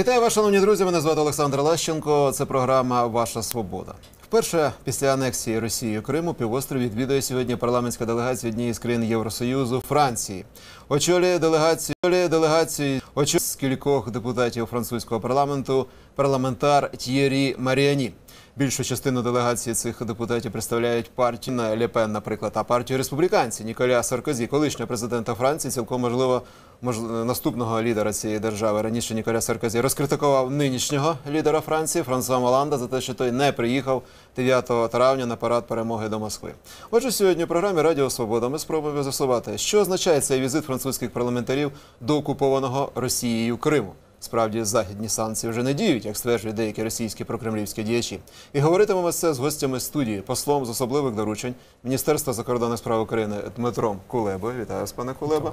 Вітаю вас, шановні друзі. Мене звати Олександр Лещенко. Це програма Ваша Свобода. Вперше після анексії Росії Криму півострів відвідує сьогодні парламентська делегація однієї з країн Євросоюзу Франції. Очолює делегацію очолює делегацію очолює з кількох депутатів французького парламенту парламентар Т'єрі Маріані. Більшу частину делегації цих депутатів представляють партію на Лепен, наприклад, а партію республіканці Ніколя Саркозі, колишнього президента Франції, цілком можливо мож- наступного лідера цієї держави. Раніше Ніколя Саркозі розкритикував нинішнього лідера Франції Франсуа Моланда за те, що той не приїхав 9 травня на парад перемоги до Москви. Отже, сьогодні в програмі Радіо Свобода ми спробуємо з'ясувати, що означає цей візит французьких парламентарів до окупованого Росією Криму. Справді західні санкції вже не діють, як стверджують деякі російські прокремлівські діячі. І говоритимемо це з гостями студії, послом з особливих доручень Міністерства закордонних справ України Дмитром Кулебою. Вітаю вас, пане Кулеба.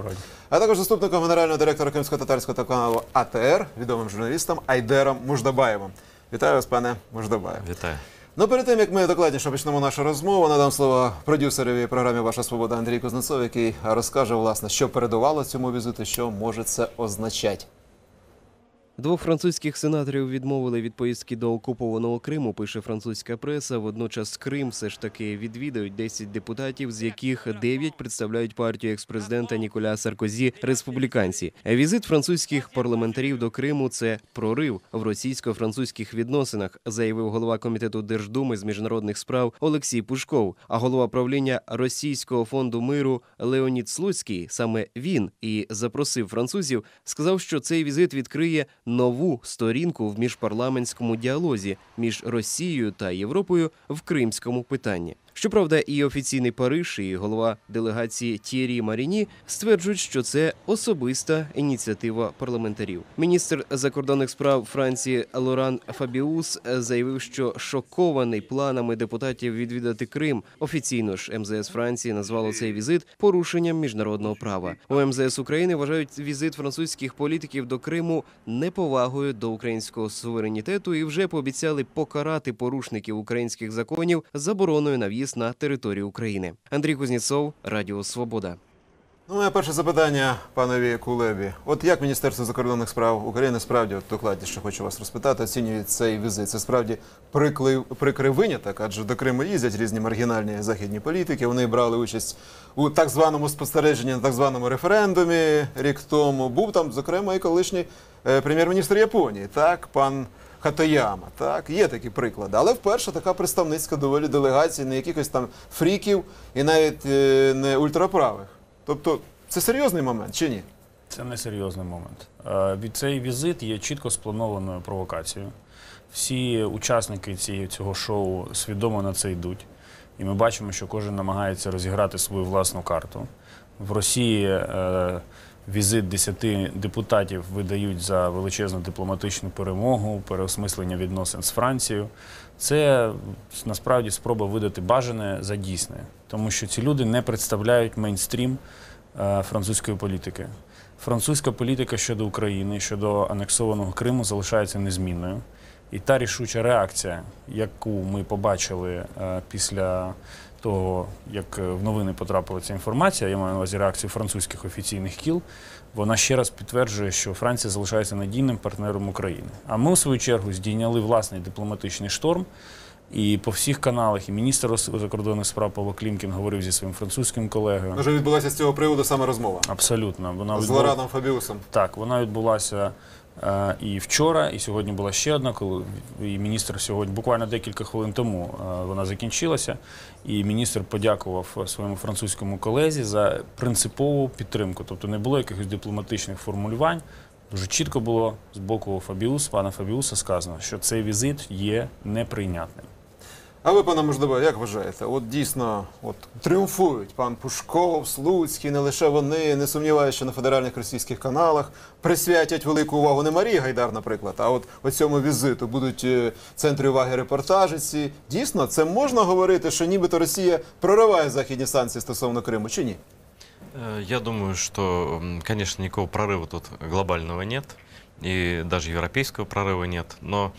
А також заступником генерального директора Кримсько-татарського телеканалу АТР, відомим журналістом Айдером Муждабаєвим. Вітаю вас, пане Муждабаєв. Вітаю. Ну, перед тим як ми докладніше почнемо нашу розмову, надам слово продюсерові програмі Ваша Свобода Андрій Кузнецов, який розкаже, власне, що передувало цьому візиту, що може це означати. Двох французьких сенаторів відмовили від поїздки до окупованого Криму. Пише французька преса. Водночас Крим все ж таки відвідають 10 депутатів, з яких 9 представляють партію експрезидента Ніколя Саркозі республіканці. Візит французьких парламентарів до Криму це прорив в російсько-французьких відносинах, заявив голова комітету Держдуми з міжнародних справ Олексій Пушков. А голова правління Російського фонду миру Леонід Слуцький, саме він і запросив французів, сказав, що цей візит відкриє нову сторінку в міжпарламентському діалозі між Росією та Європою в кримському питанні. Щоправда, і офіційний Париж, і голова делегації Тєрі Маріні стверджують, що це особиста ініціатива парламентарів. Міністр закордонних справ Франції Лоран Фабіус заявив, що шокований планами депутатів відвідати Крим. Офіційно ж МЗС Франції назвало цей візит порушенням міжнародного права. У МЗС України вважають візит французьких політиків до Криму неповагою до українського суверенітету і вже пообіцяли покарати порушників українських законів забороною на в'їзд на територію України. Андрій Кузнєцов, Радіо Свобода. Ну, моє перше запитання панові Кулебі. От як Міністерство закордонних справ України справді от докладніше хочу вас розпитати, оцінює цей візит. Це справді приклив, прикрий виняток, адже до Криму їздять різні маргінальні західні політики. Вони брали участь у так званому спостереженні на так званому референдумі рік тому. Був там, зокрема, і колишній е, прем'єр-міністр Японії, так, пан Хатояма. Так, є такі приклади. Але вперше така представницька доволі делегація, не якихось там фріків і навіть е, не ультраправих. Тобто це серйозний момент чи ні? Це не серйозний момент. Е, Від цей візит є чітко спланованою провокацією. Всі учасники цієї цього шоу свідомо на це йдуть. І ми бачимо, що кожен намагається розіграти свою власну карту. В Росії е, візит 10 депутатів видають за величезну дипломатичну перемогу, переосмислення відносин з Францією. Це насправді спроба видати бажане за дійсне, тому що ці люди не представляють мейнстрім е, французької політики. Французька політика щодо України, щодо анексованого Криму залишається незмінною. І та рішуча реакція, яку ми побачили е, після того, як е, в новини потрапила ця інформація, я маю на увазі реакцію французьких офіційних кіл, вона ще раз підтверджує, що Франція залишається надійним партнером України. А ми, у свою чергу, здійняли власний дипломатичний шторм. І по всіх каналах, і міністр закордонних справ Павло Клімкін говорив зі своїм французьким колегою. Вже відбулася з цього приводу саме розмова Абсолютно, вона з відбула- Лораном Фабіусом. так, вона відбулася і вчора, і сьогодні була ще одна, коли і міністр сьогодні, буквально декілька хвилин тому е, вона закінчилася. І міністр подякував своєму французькому колезі за принципову підтримку. Тобто не було якихось дипломатичних формулювань. Дуже чітко було з боку Фабіус, пана Фабіуса сказано, що цей візит є неприйнятним. А ви, пане Мождоба, як вважаєте? От дійсно от, тріумфують пан Пушков, Слуцький, не лише вони, не сумніваюся, що на федеральних російських каналах присвятять велику увагу не Марії Гайдар, наприклад, а от у цьому візиту будуть е, в центрі уваги репортажі ці. Дійсно, це можна говорити, що нібито Росія прориває західні санкції стосовно Криму, чи ні? Э, Я думаю, что, м, конечно, никакого прорыва тут глобального нет, и даже европейского прорыва нет, но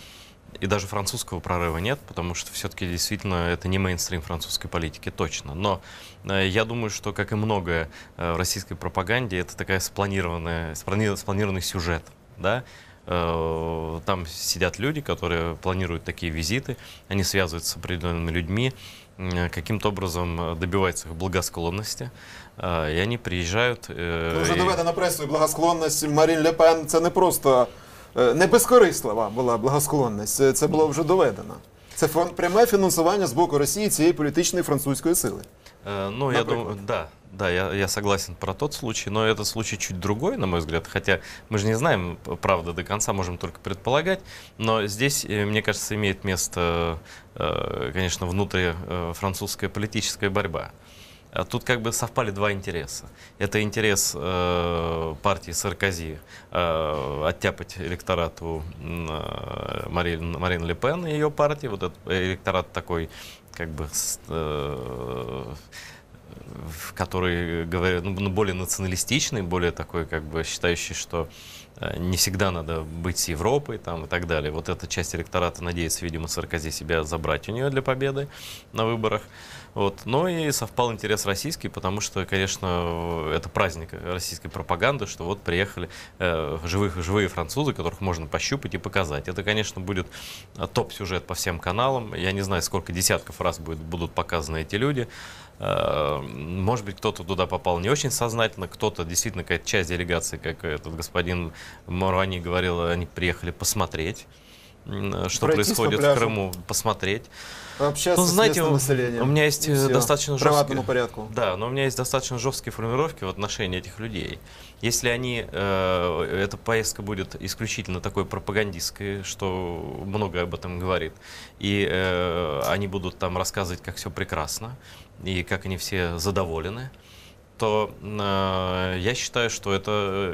и даже французского прорыва нет, потому что все-таки действительно это не мейнстрим французской политики, точно. Но э, я думаю, что, как и многое э, в российской пропаганде, это такая спланированная, сплани- спланированный сюжет, да, Э, Там сидят люди, которые планируют такие визиты, они связываются с определенными людьми, каким-то образом добиваются их благосклонности, и они приезжают. э, Ну, доведена пресою благосклонність Марін Ле Пен. Це не просто не безкорислива була благосклонність. Це, це було вже доведено. Це фон- пряме фінансування з боку Росії цієї політичної французької сили. Э, Ну, я Например? думаю, да, да, я, я согласен про тот случай, но этот случай чуть другой, на мой взгляд, хотя мы же не знаем п- правды до конца, можем только предполагать, но здесь, э, мне кажется, имеет место, э, конечно, внутри э, французская политическая борьба. А Тут как бы совпали два интереса. Это интерес э, партии Саркози э, оттяпать электорату э, Марин, Марин Ле Пен и ее партии. Вот этот электорат такой, как бы, э, который говорит, ну, ну, более националистичный, более такой, как бы, считающий, что э, не всегда надо быть с Европой там, и так далее. Вот эта часть электората надеется, видимо, Саркози себя забрать у нее для победы на выборах. Вот. Но и совпал интерес российский, потому что, конечно, это праздник российской пропаганды, что вот приехали э, живых, живые французы, которых можно пощупать и показать. Это, конечно, будет э, топ-сюжет по всем каналам. Я не знаю, сколько десятков раз будет, будут показаны эти люди. Э, Может быть, кто-то туда попал не очень сознательно, кто-то действительно, какая-то часть делегации, как этот господин Муравани говорил, они приехали посмотреть, что Пройтись по происходит в. Крыму, посмотреть. Общаться Ну, знаете, у- населенням. у меня есть, э, все. достаточно жесткие- порядку. Да, но у меня есть достаточно жесткие формулировки в отношении этих людей. Если они, э, эта поездка будет исключительно такой пропагандистской, что много об этом говорит, и э, они будут там рассказывать, как все прекрасно, и как они все задоволены, то э, я считаю, что это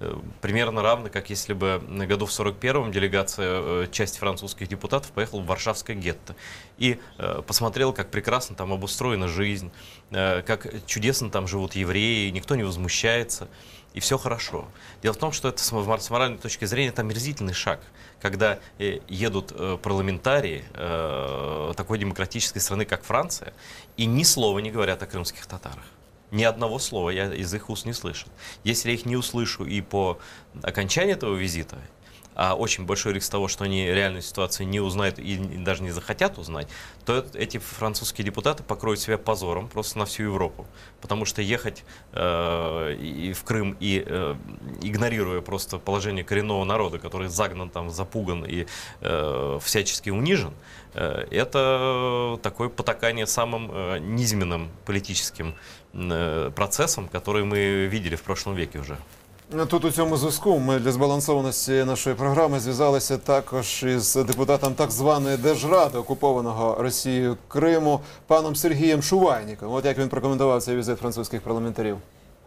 э, примерно равно, как если бы на году в 41-м делегация, э, часть французских депутатов поехала в Варшавское гетто и э, посмотрела, как прекрасно там обустроена жизнь, э, как чудесно там живут евреи, никто не возмущается, и все хорошо. Дело в том, что это с мор- с моральной точки зрения это омерзительный шаг, когда э, едут э, парламентарии э, такой демократической страны, как Франция, и ни слова не говорят о крымских татарах. Ни одного слова я из их уст не слышал. Если я их не услышу и по окончании этого визита, а очень большой риск того, что они реальную ситуацию не узнают и даже не захотят узнать, то эт- эти французские депутаты покроют себя позором просто на всю Европу. Потому что ехать э, и в Крым и э, игнорируя просто положение коренного народа, который загнан там, запуган и э, всячески унижен, э, это такое потакание самым э, низменным политическим э, процессом, который мы видели в прошлом веке уже. Тут у цьому зв'язку ми для збалансованості нашої програми зв'язалися також із депутатом так званої Держради окупованого Росією Криму паном Сергієм Шувайніком. От як він прокоментував цей візит французьких парламентарів.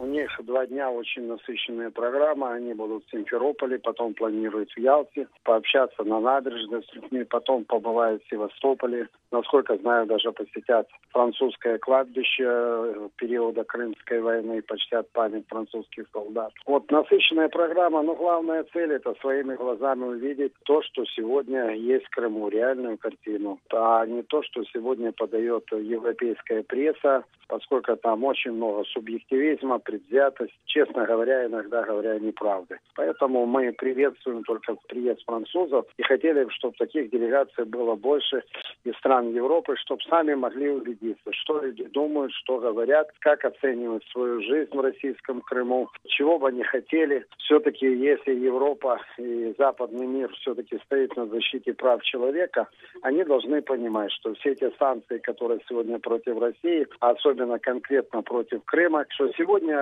У них два дня очень насыщенная программа. Они будут в Симферополе, потом планируют в Ялте, пообщаться на набережной с людьми, потом побывают в Севастополе. Насколько знаю, даже посетят французское кладбище э, периода Крымской войны, почтят память французских солдат. Вот насыщенная программа, но главная цель это своими глазами увидеть то, что сегодня есть в Крыму, реальную картину, а не то, что сегодня подает европейская пресса, поскольку там очень много субъективизма, предвзятость, честно говоря, иногда говоря неправды. Поэтому мы приветствуем только приезд французов и хотели бы, чтобы таких делегаций было больше из стран Европы, чтобы сами могли убедиться, что люди думают, что говорят, как оценивают свою жизнь в российском Крыму, чего бы они хотели. Все-таки, если Европа и западный мир все-таки стоит на защите прав человека, они должны понимать, что все эти санкции, которые сегодня против России, а особенно конкретно против Крыма, что сегодня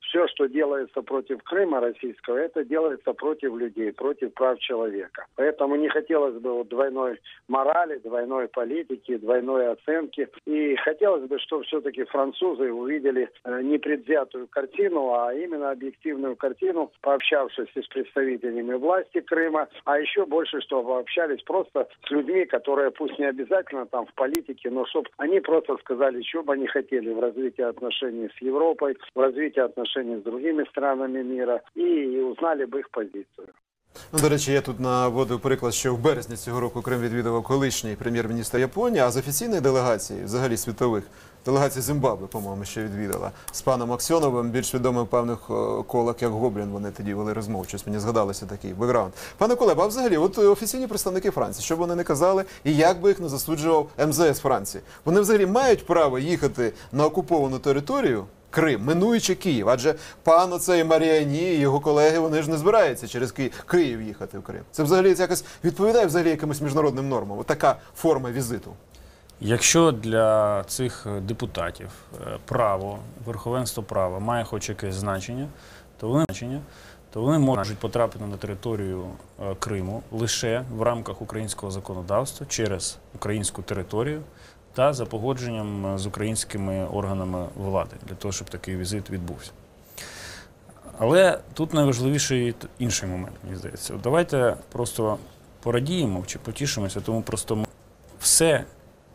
все, что делается против Крыма российского, это делается против людей, против прав человека. Поэтому не хотелось бы вот двойной морали, двойной политики, двойной оценки. И хотелось бы, чтобы все-таки французы увидели э, не предвзятую картину, а именно объективную картину, пообщавшись с представителями власти Крыма, а еще больше, чтобы пообщались просто с людьми, которые пусть не обязательно там в политике, но чтобы они просто сказали, что бы они хотели в развитии отношений с Европой, в развитии отношений с другими странами мира и узнали бы их позицию. Ну, до речі, я тут наводив приклад, що в березні цього року Крим відвідував колишній прем'єр-міністр Японії, а з офіційної делегації, взагалі світових, делегація Зимбабве, по-моєму, ще відвідала з паном Аксьоновим, більш відомим певних колах, як Гоблін. Вони тоді вели розмову. Щось мені згадалося такий бекграунд. Пане Колеба, а взагалі, от е, офіційні представники Франції, що б вони не казали, і як би їх не засуджував МЗС Франції, вони взагалі мають право їхати на окуповану територію. Крим, минуючи Київ, адже пан оцей Маріані і його колеги вони ж не збираються через Ки- Київ їхати в Крим. Це взагалі якось відповідає взагалі якимось міжнародним нормам. От така форма візиту. Якщо для цих депутатів е, право, верховенство права має хоч якесь значення, то вони значення, то вони можуть потрапити на територію е, Криму лише в рамках українського законодавства через українську територію та за погодженням е, з українськими органами влади для того, щоб такий візит відбувся. Але тут найважливіший інший момент, мені здається. Давайте просто порадіємо чи потішимося тому простому. Все,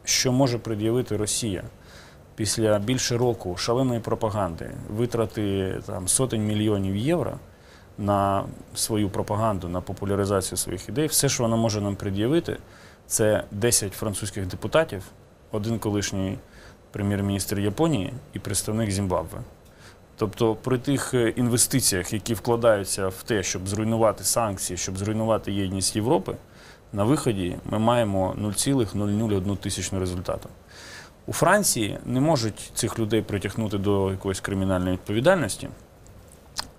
що може пред'явити Росія після більше року шаленої пропаганди, витрати там сотень мільйонів євро на свою пропаганду, на популяризацію своїх ідей, все, що вона може нам пред'явити, це 10 французьких депутатів, один колишній прем'єр-міністр Японії і представник Зімбабве. Тобто при тих е, інвестиціях, які вкладаються в те, щоб зруйнувати санкції, щоб зруйнувати єдність Європи, на виході ми маємо 0,001 тисячну результату. У Франції не можуть цих людей притягнути до якоїсь кримінальної відповідальності,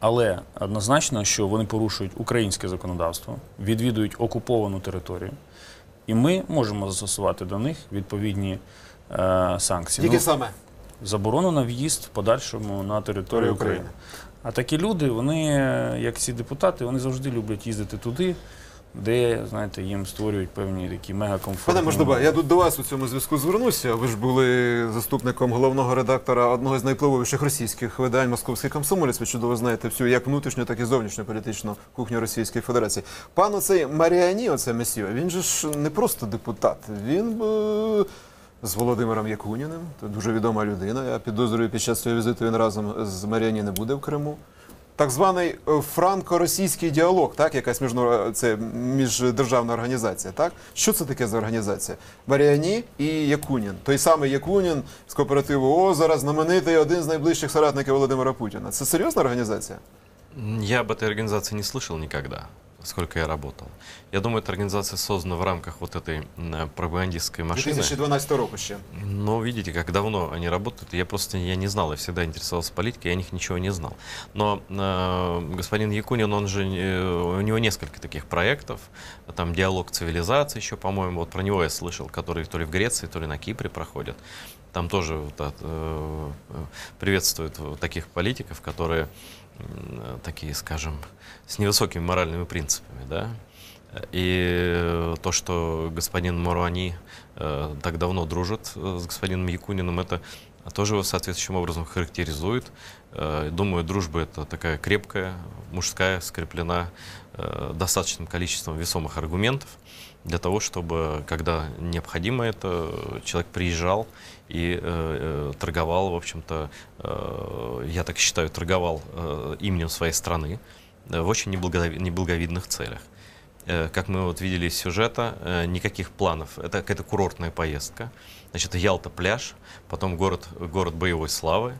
але однозначно, що вони порушують українське законодавство, відвідують окуповану територію, і ми можемо застосувати до них відповідні е, санкції. Тільки Ну, саме заборону на в'їзд в подальшому на територію України. А такі люди, вони, як ці депутати, вони завжди люблять їздити туди, де, знаєте, їм створюють певні такі мегакомфортні... Пане Мождоба, я тут до вас у цьому зв'язку звернуся. Ви ж були заступником головного редактора одного з найвпливовіших російських видань Московський комсомолець. Ви чудово знаєте всю як внутрішню, так і зовнішню політичну кухню Російської Федерації. Пан оцей Маріані, оце месіо, він же ж не просто депутат. Він е, з Володимиром Якуніним, це дуже відома людина. Я підозрюю, під час цього візиту він разом з Маріані не буде в Криму. Так званий е, франко-російський діалог, так, якась міжнародна це міждержавна організація. Так? Що це таке за організація? Маріані і Якунін. Той самий Якунін з кооперативу Озера, знаменитий один з найближчих соратників Володимира Путіна. Це серйозна організація? Я об этой организации не слышал никогда, сколько я работал. Я думаю, эта организация создана в рамках вот этой пропагандистской машины. 2012 року ще. Но видите, как давно они работают. Я просто я не знал, я всегда интересовался политикой, я о них ничего не знал. Но э, господин Якунин, он же, э, у него несколько таких проектов. Там диалог цивилизации еще, по-моему, вот про него я слышал, который то ли в Греции, то ли на Кипре проходит. Там тоже вот, от, э, э, приветствуют таких политиков, которые такие, скажем, с невысокими моральными принципами, да. И то, что господин Маруани э, так давно дружит э, с господином Якуниным, это тоже его соответствующим образом характеризует. Э, Думаю, дружба это такая крепкая, мужская, скреплена достаточным количеством весомых аргументов для того, чтобы, когда необходимо это, человек приезжал и э, э, торговал, в общем-то, э, я так считаю, торговал э, именем своей страны э, в очень неблагови- неблаговидных целях. Э, Как мы вот видели из сюжета, никаких планов. Это какая-то курортная поездка. Значит, Ялта пляж, потом город, город боевой славы,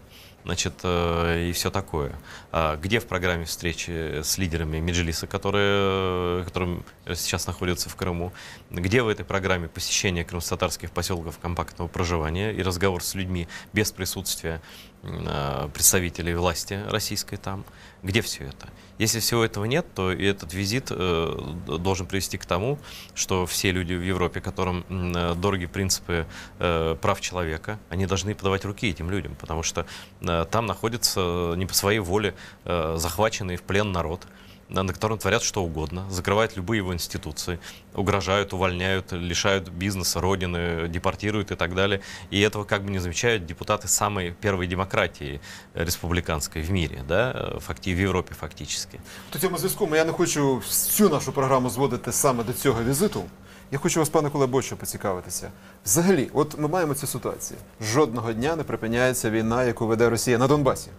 значит, э, и все такое. А где в программе встречи с лидерами Меджлиса, которые, которые сейчас находятся в Крыму? Где в этой программе посещение крымско-татарских поселков компактного проживания и разговор с людьми без присутствия э, представителей власти российской там? Где все это? Если всего этого нет, то и этот визит э, должен привести к тому, что все люди в Европе, которым э, дороги принципы э, прав человека, они должны подавать руки этим людям, потому что э, там находится э, не по своей воле э, захваченный в плен народ, на на котором творят что угодно, закрывают любые его институции, угрожают, увольняют, лишают бизнеса, родины, депортируют и так далее. И этого как бы не замечают депутаты самой первой демократии э, республиканской в мире, да, э, факти- в Европе фактически. У цьому зв'язку я не хочу всю нашу програму зводити саме до цього візиту. Я хочу вас, пане Колебочо, поцікавитися. Взагалі, от ми маємо цю ситуацію. Жодного дня не припиняється війна, яку веде Росія на Донбасі.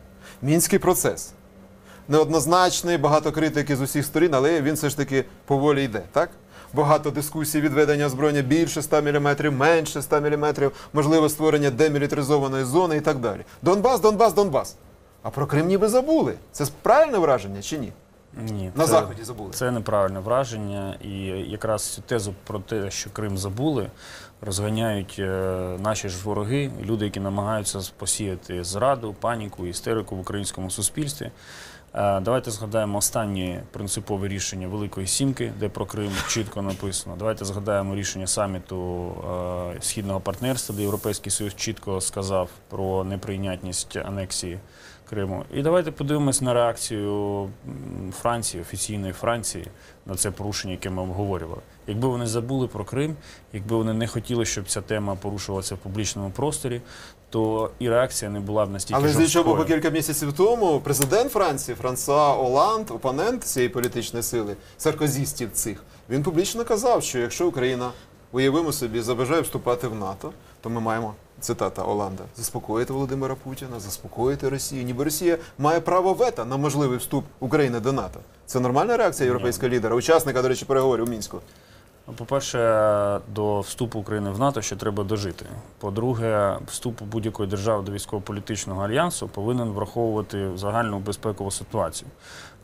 Мінський процес. неоднозначний, багато критики з усіх сторін, але він все ж таки поволі йде, так? Багато дискусій відведення озброєння більше 100 мм, менше 100 мм, можливо створення демілітаризованої зони і так далі. Донбас, Донбас, Донбас. А про Крим ніби забули. Це правильне враження чи ні? Ні, На це- Заході забули. Це неправильне враження, і якраз цю тезу про те, що Крим забули, розганяють е, наші ж вороги, люди, які намагаються посіяти зраду, паніку, істерику в українському суспільстві. Е, Давайте згадаємо останнє принципове рішення Великої Сімки, де про Крим чітко написано. Давайте згадаємо рішення саміту е, східного партнерства, де Європейський Союз чітко сказав про неприйнятність анексії Криму. І давайте подивимось на реакцію Франції, офіційної Франції на це порушення, яке ми обговорювали. Якби вони забули про Крим, якби вони не хотіли, щоб ця тема порушувалася в публічному просторі, то і реакція не була б настільки Але з іншого боку, жорсткою. кілька місяців тому президент Франції Франсуа Оланд, опонент цієї політичної сили, саркозістів цих, він публічно казав, що якщо Україна, уявимо собі, забажає вступати в НАТО, то ми маємо. Цитата Оланда заспокоїти Володимира Путіна, заспокоїти Росію. Ніби Росія має право вето на можливий вступ України до НАТО. Це нормальна реакція європейського лідера, учасника, до речі, переговорів у мінську. По-перше, до вступу України в НАТО ще треба дожити. По-друге, вступ будь-якої держави до військово-політичного альянсу повинен враховувати загальну безпекову ситуацію.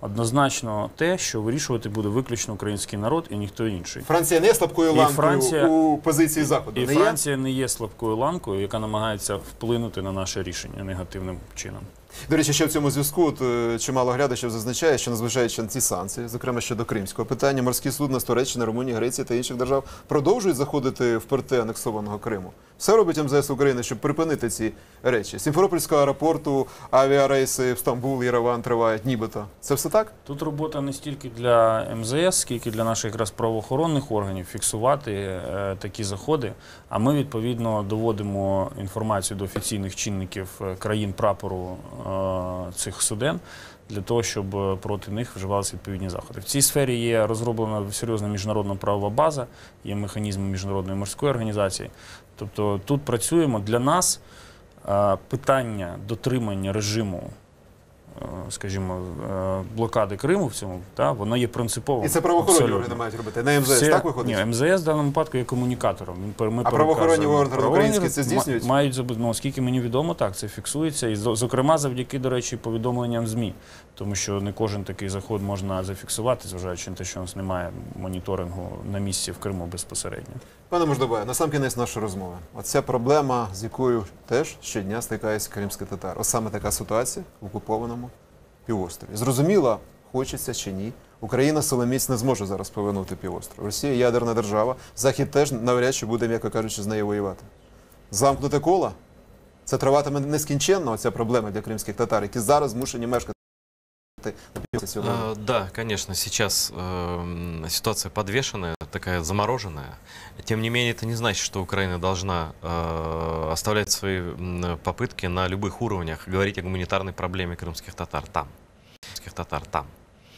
Однозначно те, що вирішувати буде виключно український народ і ніхто інший. Франція не є слабкою ланкою Франція- у позиції Заходу. І не є? Франція не є слабкою ланкою, яка намагається вплинути на наше рішення негативним чином. До речі, ще в цьому зв'язку е, чимало глядачів зазначає, що незважаючи на ці санкції, зокрема щодо кримського питання, морські судна з Туреччини, Румунії, Греції та інших держав продовжують заходити в порти анексованого Криму. Все робить МЗС України, щоб припинити ці речі. Сімферопольського аеропорту авіарейси в Стамбул, Єреван тривають, нібито. Це все так? Тут робота не стільки для МЗС, скільки для наших якраз правоохоронних органів фіксувати е, такі заходи. А ми відповідно доводимо інформацію до офіційних чинників е, країн прапору е, цих суден для того, щоб е, проти них вживалися відповідні заходи. В цій сфері є розроблена серйозна міжнародна правова база, є механізми міжнародної морської організації. Тобто тут працюємо для нас е, питання дотримання режиму е, скажімо, е, блокади Криму в цьому, та, воно є принциповим. І це правоохоронні органи мають робити. Не МЗС, Це- так виходить? Ні, МЗС в даному випадку є комунікатором. Пер- Ми А правоохоронні органи українські це здійснюють? Мають ну, оскільки мені відомо, так це фіксується, і зо- зокрема завдяки, до речі, повідомленням ЗМІ, тому що не кожен такий заход можна зафіксувати, зважаючи на те, що у нас немає моніторингу на місці в Криму безпосередньо. Пане Мождобає, на сам кінець нашої розмови. Оця проблема, з якою теж щодня стикається кримський татар. Ось саме така ситуація в окупованому півострові. Зрозуміло, хочеться чи ні. Україна силоміць не зможе зараз повернути півостров. Росія ядерна держава. Захід теж навряд чи буде, м'яко кажучи, з нею воювати. Замкнуте коло. Це триватиме нескінченно, оця проблема для кримських татар, які зараз змушені мешкати на півострі сьогодні. Э, Да, конечно, сейчас эм, ситуация подвешенная, такая замороженная. Тем не менее, это не значит, что Украина должна э, оставлять свои м, попытки на любых уровнях говорить о гуманитарной проблеме крымских татар там. Крымских татар там.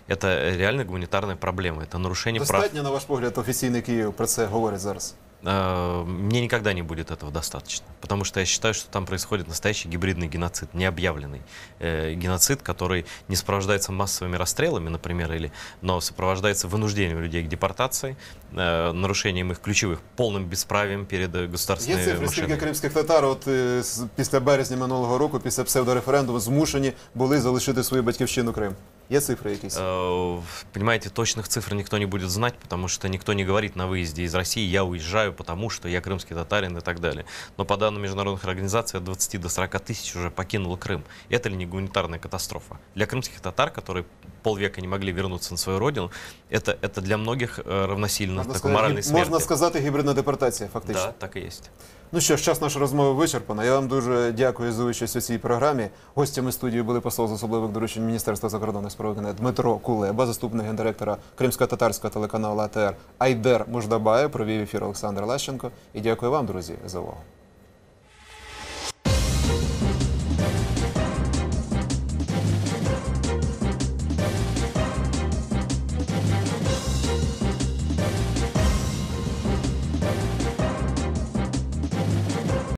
Это реально гуманитарная проблема, это нарушение прав. Достатньо, на ваш погляд, офіційний Київ про це говорить зараз. Э, Мне никогда не будет этого достаточно, потому что я считаю, что там происходит настоящий гибридный геноцид, необъявленный э, геноцид, который не сопровождается массовыми расстрелами, например, или, но сопровождается вынуждением людей к депортации, э, нарушением их ключевых, полным бесправием перед э, Є государственной цифри, скільки машиной. кримських татар, от е, з- після березня минулого року, після псевдореферендуму, змушені були залишити свою батьківщину Крим. Є цифри якісь? Э, Понимаете, точных цифр никто не будет знать, потому что никто не говорит на выезде из России, я уезжаю, потому что я крымский татарин и так далее. Но по данным международных организаций, от 20 до 40 тысяч уже покинуло Крым. Это ли не гуманитарная катастрофа? Для крымских татар, которые полвека не могли вернуться на свою родину, это, это для многих э, равносильно Можна такой сказати, моральной гіб- смерти. можна сказати, гібридна депортація, фактично. Да, так и есть. Ну що ж, час нашої розмови вичерпано. Я вам дуже дякую за участь у цій програмі. Гостями студії були посол з особливих доручень Міністерства закордонних справ України Дмитро Кулеба, заступник гендиректора кримсько-татарського телеканалу АТР Айдер Муждабаєв, провів ефір Олександр Лащенко. І дякую вам, друзі, за увагу.